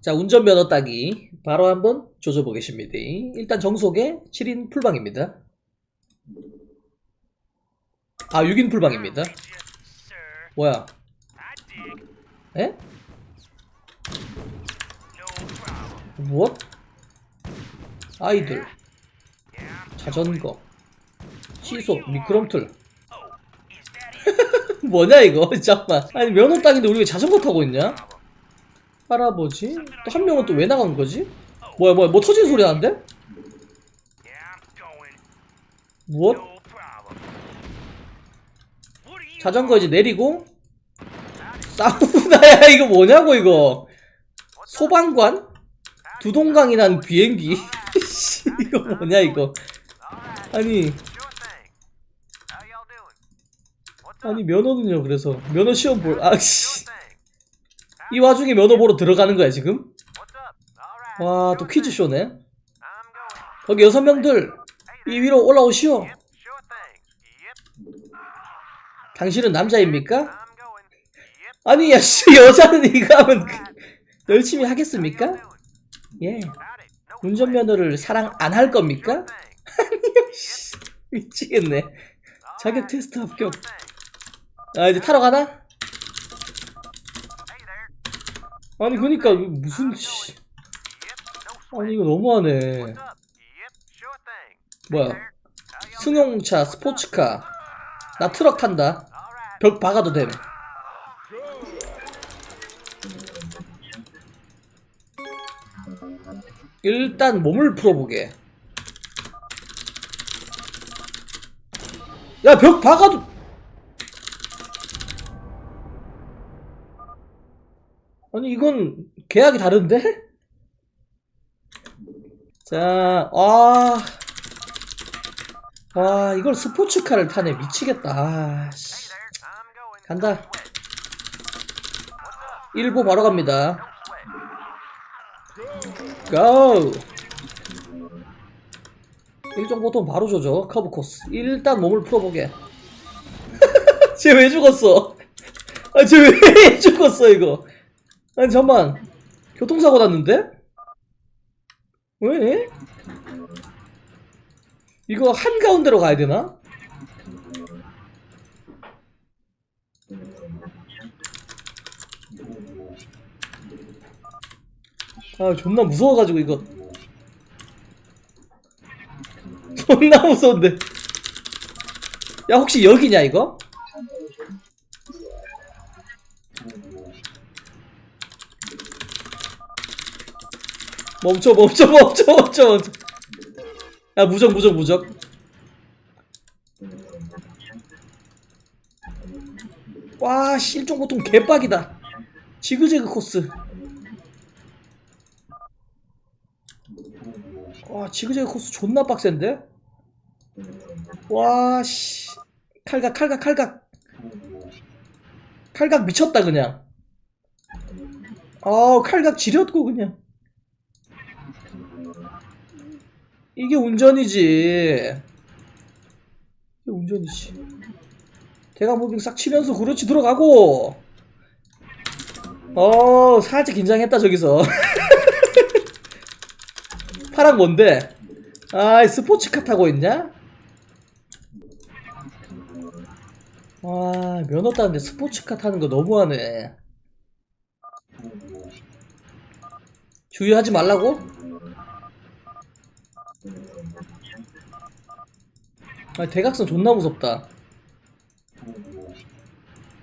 자, 운전면허 따기. 바로 한번 조져보겠습니다. 일단 정속에 7인 풀방입니다. 아, 6인 풀방입니다. 뭐야? 에? 무엇? 아이들. 자전거. 시소, 미끄럼틀. 뭐냐 이거? 잠깐만. 아니 면허 땅인데 우리 왜 자전거 타고 있냐? 할아버지? 또 한 명은 또 왜 나간 거지? 뭐야 뭐야 뭐 터지는 소리 나는데? 무엇? 자전거 이제 내리고 사우나야 이거 뭐냐고 이거 소방관? 두동강이 난 비행기 씨, 이거 뭐냐 이거 아니 아니 면허는요 그래서 면허 시험 볼 아씨 이 와중에 면허 보러 들어가는 거야 지금? 와 또 퀴즈 쇼네. 거기 여섯 명들 이 위로 올라오시오. 당신은 남자입니까? 아니 야 씨, 여자는 이거 하면 그- 열심히 하겠습니까? 예. 운전면허를 사랑 안 할 겁니까? 씨, 미치겠네. 자격 테스트 합격. 아 이제 타러 가나? 아니 그니까 무슨 씨. 아니 이거 너무하네. 뭐야? 승용차 스포츠카. 나 트럭 탄다. 벽 박아도 됨. 일단 몸을 풀어보게. 야 벽 박아도 이건 계약이 다른데? 자, 아, 와 이걸 스포츠카를 타네 미치겠다. 아, 씨. 간다. 1보 바로 갑니다. 고! 일종 보통 바로 조져 커브 코스. 일단 몸을 풀어보게. 쟤 왜 죽었어? 아, 쟤 왜 죽었어 이거? 아니 잠만 교통사고 났는데? 왜? 이거 한가운데로 가야 되나? 아 존나 무서워가지고 이거 존나 무서운데 야 혹시 여기냐 이거? 멈춰 멈춰 멈춰 멈춰 멈춰. 야 무적 무적 무적. 와 실종 보통 개빡이다. 지그재그 코스. 와 지그재그 코스 존나 빡센데? 와씨. 칼각 칼각 칼각. 칼각 미쳤다 그냥. 아 칼각 지렸고 그냥 이게 운전이지. 이게 운전이지. 대각 무빙 싹 치면서 그렇지 들어가고. 어, 살짝 긴장했다 저기서. 파랑 뭔데? 아, 스포츠카 타고 있냐? 와, 면허 따는데 스포츠카 타는 거 너무하네. 주의하지 말라고? 아, 대각선 존나 무섭다.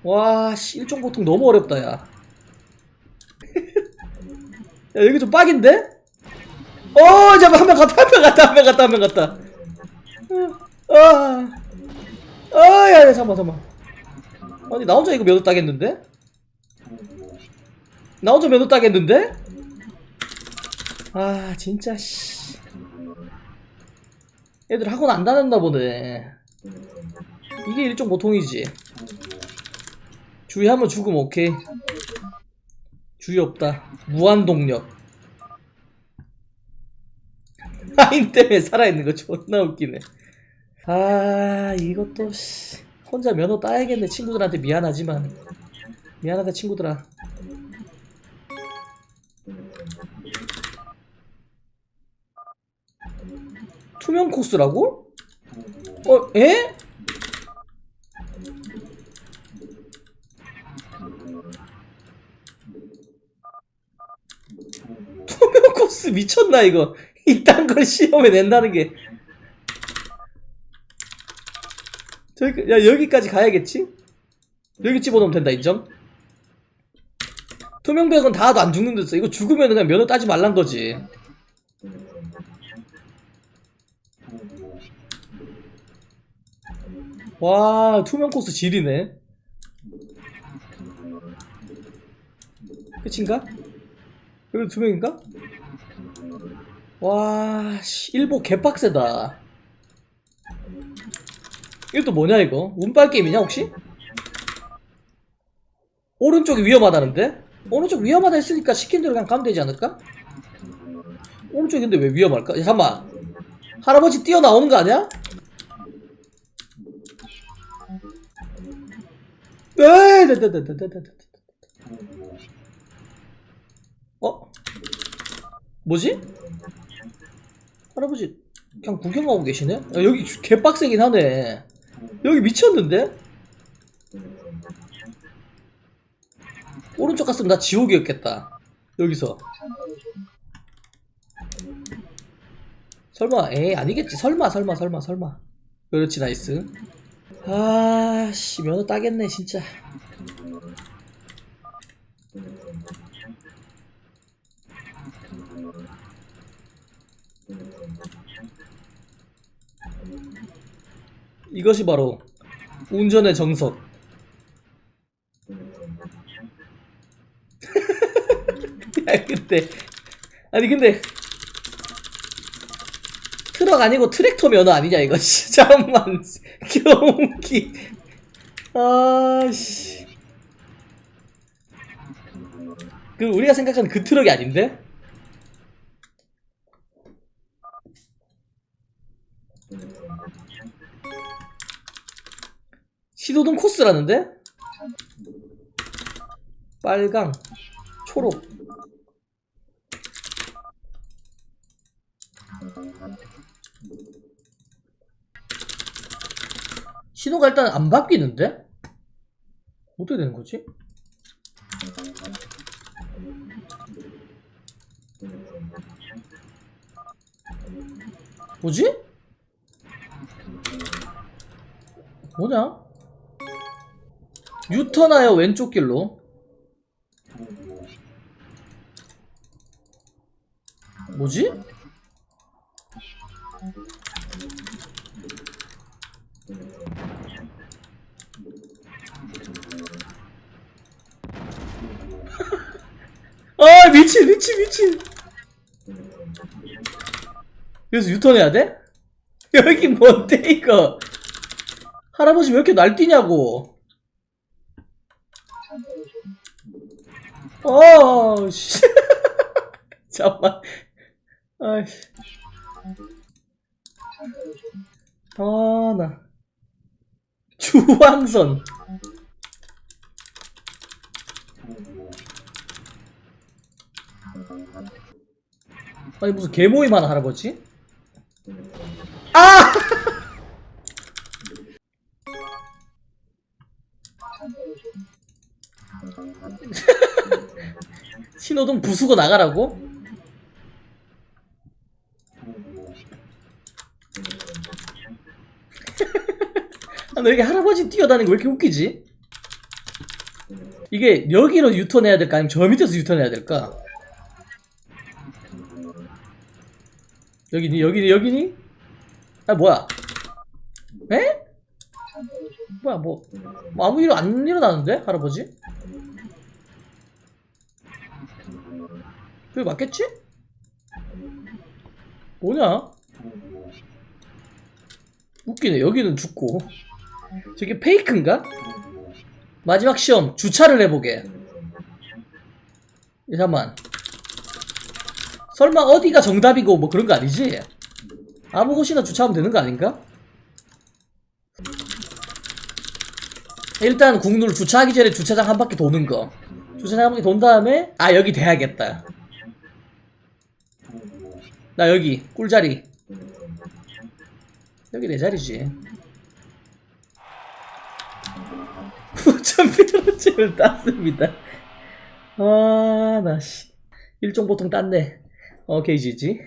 와, 씨, 일종 보통 너무 어렵다, 야. 야, 여기 좀 빡인데? 어, 잠깐, 한명 갔다, 한 명 갔다, 한 명 갔다, 한 명 갔다. 아, 아, 야, 야, 잠깐만, 잠깐만. 아니, 나 혼자 이거 면허 따겠는데? 나 혼자 면허 따겠는데? 아, 진짜, 씨. 애들 학원 안 다녔나 보네. 이게 일종 보통이지. 주의하면 죽음 오케이. 주의 없다. 무한 동력. 하인 때문에 살아있는 거 존나 웃기네. 아 이것도 씨, 혼자 면허 따야겠네 친구들한테 미안하지만 미안하다 친구들아. 코스라고? 어, 에? 투명 코스 미쳤나 이거 이딴 걸 시험에 낸다는 게 저기 야 여기까지 가야겠지? 여기 집어넣으면 된다 인정? 투명백은 닿아도 안 죽는 데서 이거 죽으면 그냥 면허 따지 말란 거지 와 투명 코스 질이네 끝인가? 여기 투명인가? 와 씨, 일보 개빡세다 또 뭐냐 이거? 운빨 게임이냐 혹시? 오른쪽이 위험하다는데? 오른쪽 위험하다 했으니까 시킨 대로 그냥 가면 되지 않을까? 오른쪽이 근데 왜 위험할까? 야, 잠깐만 할아버지 뛰어나오는 거 아니야? 에이, 네, 네, 네, 네, 네, 네, 네. 어? 뭐지? 할아버지 그냥 구경하고 계시네? 야, 여기 개빡세긴 하네 여기 미쳤는데? 오른쪽 갔으면 나 지옥이었겠다 여기서 설마 에이 아니겠지 설마 설마 설마 설마 그렇지 나이스 아씨 면허 따겠네 진짜. 이것이 바로 운전의 정석. 야 근데 아니 근데 트럭 아니고 트랙터 면허 아니냐 이거 씨. 잠깐만 경기 아씨. 그 우리가 생각하는 그 트럭이 아닌데? 시도등 코스라는데? 빨강 초록 신호가 일단 안 바뀌는데? 어떻게 되는 거지? 뭐지? 뭐냐? 유턴하여 왼쪽 길로 뭐지? 아 미친 미친 미친 그래서 유턴해야 돼? 여기 뭔데 이거 할아버지 왜 이렇게 날뛰냐고 어, 씨. 잠깐만. 아이씨. 아, 나. 주황선. 아니, 무슨 개모임 하나 할아버지? 아! 신호등 부수고 나가라고? 아, 너 여기 할아버지 뛰어다니는 거 왜 이렇게 웃기지? 이게 여기로 유턴해야 될까? 아니면 저 밑에서 유턴해야 될까? 여기니? 여기니? 여기니? 아 뭐야? 에? 뭐야 뭐, 뭐 아무 일 안 일어나는데? 할아버지? 그게 맞겠지? 뭐냐? 웃기네. 여기는 죽고. 저게 페이크인가? 마지막 시험 주차를 해보게. 야, 잠깐만. 설마 어디가 정답이고 뭐 그런 거 아니지? 아무 곳이나 주차하면 되는 거 아닌가? 일단 국룰 주차하기 전에 주차장 한 바퀴 도는 거. 주차장 한 바퀴 돈 다음에 아 여기 돼야겠다. 나 여기 꿀자리 여기 내 자리지 9,000피로쯤을 땄습니다. 아 나 씨. 일종 보통 땄네. 어 게이지지